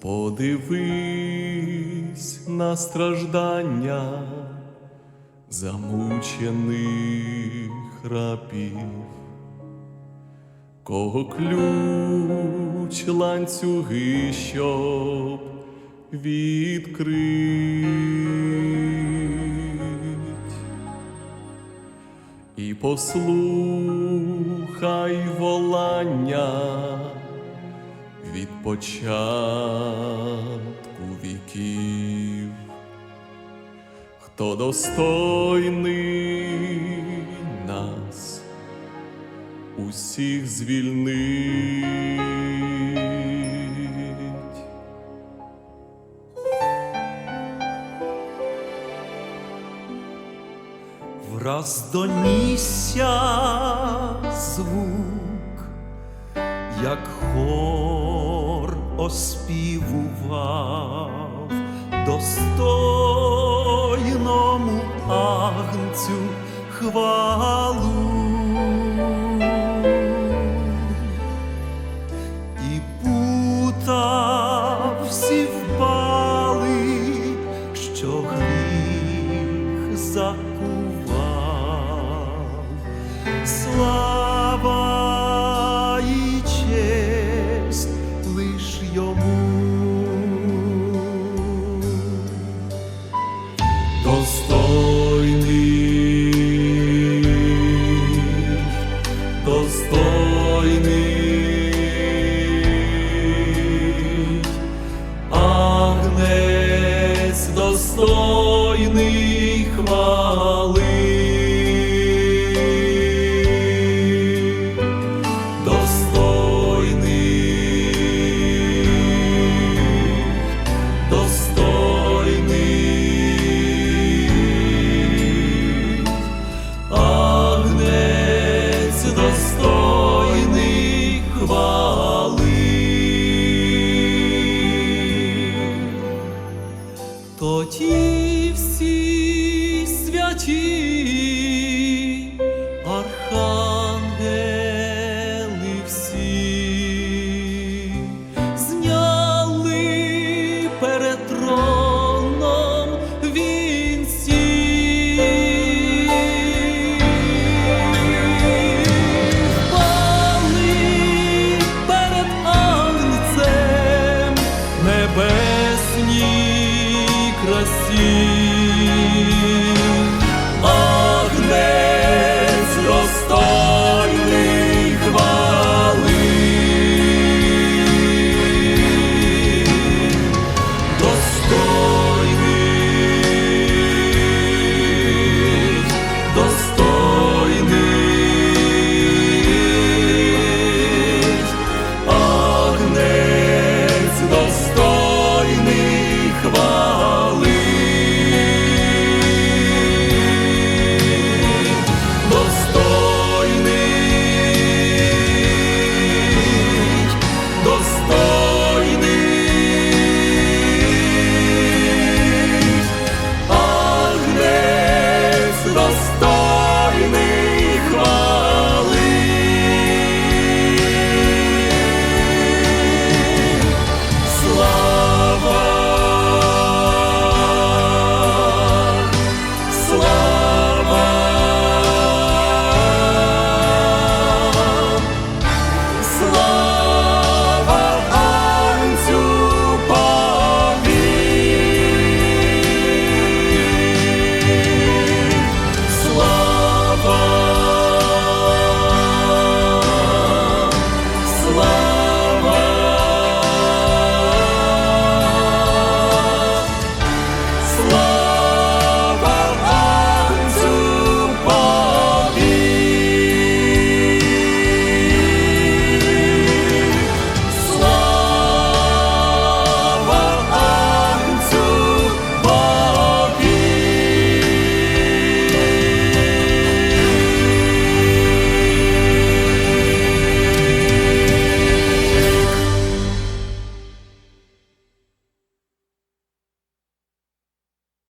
Подивись на страждання замучених рабів, кого ключ ланцюги, щоб відкрить. І послухай волання початку віків, хто достойний нас усіх звільнить. Враз донісся звук, як хор оспівував достойному агнцю хвалу. І пута всі впали, що гріх закував. Агнець достойний 今 assim.